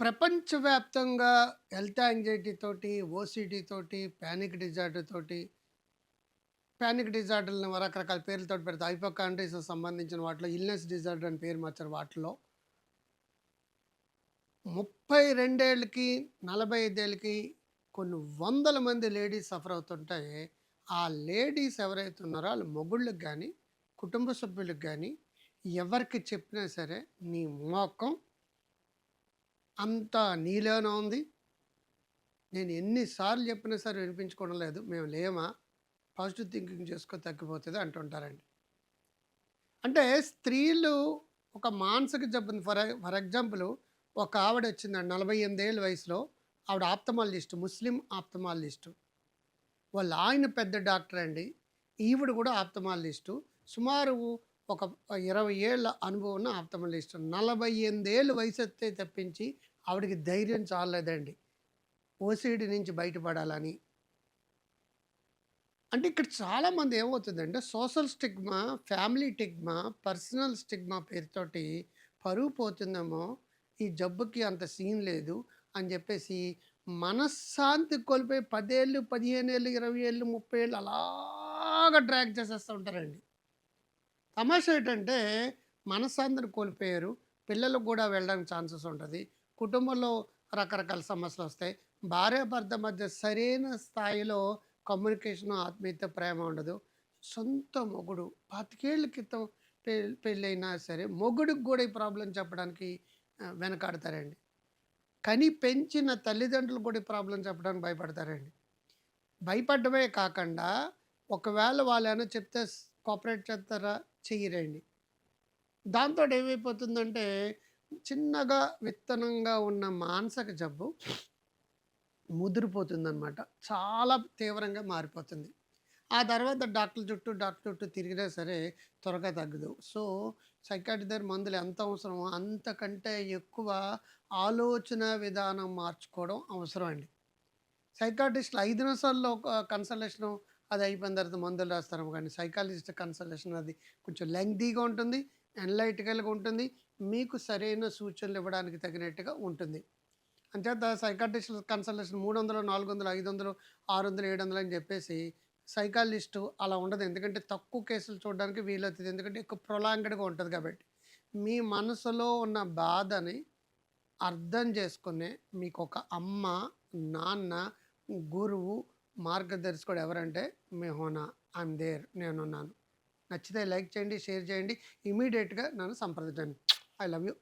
ప్రపంచవ్యాప్తంగా health anxiety తోటి, OCD తోటి, ప్యానిక్ డిజార్డర్ తోటి ప్యానిక్ డిజార్డర్లను రకరకాల పేర్లతో పెడతారు. హైపోకాండ్రియాస్‌కి సంబంధించిన వాటిలో ఇల్‌నెస్ డిజార్డర్ అని పేరు మార్చారు వాటిలో. ముప్పై రెండేళ్ళకి నలభై ఐదేళ్ళకి కొన్ని వందల మంది లేడీస్ సఫర్ అవుతుంటే, ఆ లేడీస్ ఎవరైతే ఉన్నారో వాళ్ళ మొగుళ్ళకి కానీ కుటుంబ సభ్యులకు కానీ ఎవరికి చెప్పినా సరే, "నీ మోకం అంతా నీలోనే ఉంది. నేను ఎన్నిసార్లు చెప్పినా సరే వినిపించుకోవడం లేదు. మేము లేమా? పాజిటివ్ థింకింగ్ చేసుకో తగ్గిపోతుంది అంటుంటారండి. అంటే స్త్రీలు ఒక మానసిక జబ్బుని ఫర్ ఫర్ ఎగ్జాంపుల్ ఒక ఆవిడ వచ్చిందండి నలభై ఎనిమిదేళ్ళ వయసులో. ఆవిడ ఆప్తమాలజిస్ట్ ముస్లిం ఆప్తమాలజిస్టు వాళ్ళ ఆయన పెద్ద డాక్టర్ అండి. ఈవిడ కూడా ఆప్తమాలజిస్టు సుమారు ఒక ఇరవై ఏళ్ళ అనుభవం ఉన్న ఆప్థమాలజిస్ట్. 48 ఏళ్ళు వయసెత్తే తప్పించి ఆవిడకి ధైర్యం చాలలేదండి. ఓసీడీ నుంచి బయటపడాలని. అంటే ఇక్కడ చాలామంది ఏమవుతుందంటే social stigma, family stigma, personal stigma పేరుతోటి పరువు పోతుందేమో, ఈ జబ్బుకి అంత సీన్ లేదు అని చెప్పేసి మనశ్శాంతి కోల్పోయి పదేళ్ళు పదిహేను ఏళ్ళు, 20 ఏళ్ళు, 30 ఏళ్ళు అలాగా డ్రాగ్ చేసేస్తూ ఉంటారండి. తమాషా ఏంటంటే మనశ్శాంతిని కోల్పోయారు. పిల్లలకు కూడా వెళ్ళడానికి ఛాన్సెస్ ఉంటుంది కుటుంబంలో రకరకాల సమస్యలు వస్తాయి భార్యాభర్త మధ్య సరైన స్థాయిలో కమ్యూనికేషన్, ఆత్మీయత, ప్రేమ ఉండదు. సొంత మొగుడు పాతికేళ్ళ క్రితం పె పెళ్ళైనా సరే మొగుడికి కూడా ఈ ప్రాబ్లం చెప్పడానికి వెనకాడతారండి. కని పెంచిన తల్లిదండ్రులు కూడా ఈ ప్రాబ్లం చెప్పడానికి భయపడతారండి. భయపడమే కాకుండా ఒకవేళ వాళ్ళేమైనా చెప్తే కోఆపరేట్ చేస్తారా? చెయ్యరండి. దాంతో ఏమైపోతుందంటే చిన్నగా విత్తనంగా ఉన్న మానసిక జబ్బు ముదిరిపోతుందనమాట. చాలా తీవ్రంగా మారిపోతుంది. ఆ తర్వాత డాక్టర్ చుట్టూ, డాక్టర్ చుట్టూ తిరిగినా సరే త్వరగా తగ్గదు. సో, సైకియాట్రిస్ట్ దగ్గర మందులు ఎంత అవసరమో అంతకంటే ఎక్కువ ఆలోచన విధానం మార్చుకోవడం అవసరం అండి. సైకియాట్రిస్ట్‌లు 5 నిమిషాల్లో ఒక కన్సల్టేషను అది అయిపోయిన తర్వాత మందులు రాస్తారు కానీ సైకాలజిస్ట్ కన్సల్టేషన్ అది కొంచెం లెంగ్దీగా ఉంటుంది. ఎన్లైట్గా ఉంటుంది. మీకు సరైన సూచనలు ఇవ్వడానికి తగినట్టుగా ఉంటుంది. అంచేత సైకియాట్రిస్ట్ కన్సల్టేషన్ 300, 400, 500, 600, 700 అని చెప్పేసి సైకాలజిస్టు అలా ఉండదు. ఎందుకంటే తక్కువ కేసులు చూడడానికి వీలవుతుంది ఎందుకంటే ఎక్కువ ప్రొలాంగ్డ్‌గా ఉంటుంది కాబట్టి. మీ మనసులో ఉన్న బాధని అర్థం చేసుకునే మీకు ఒక అమ్మ, నాన్న, గురువు, మార్గదర్శకుడు ఎవరంటే మెహోనా హోనా. దేర్ నేనున్నాను. నచ్చితే లైక్ చేయండి, షేర్ చేయండి. ఇమ్మీడియేట్‌గా నన్ను సంప్రదించండి. I love you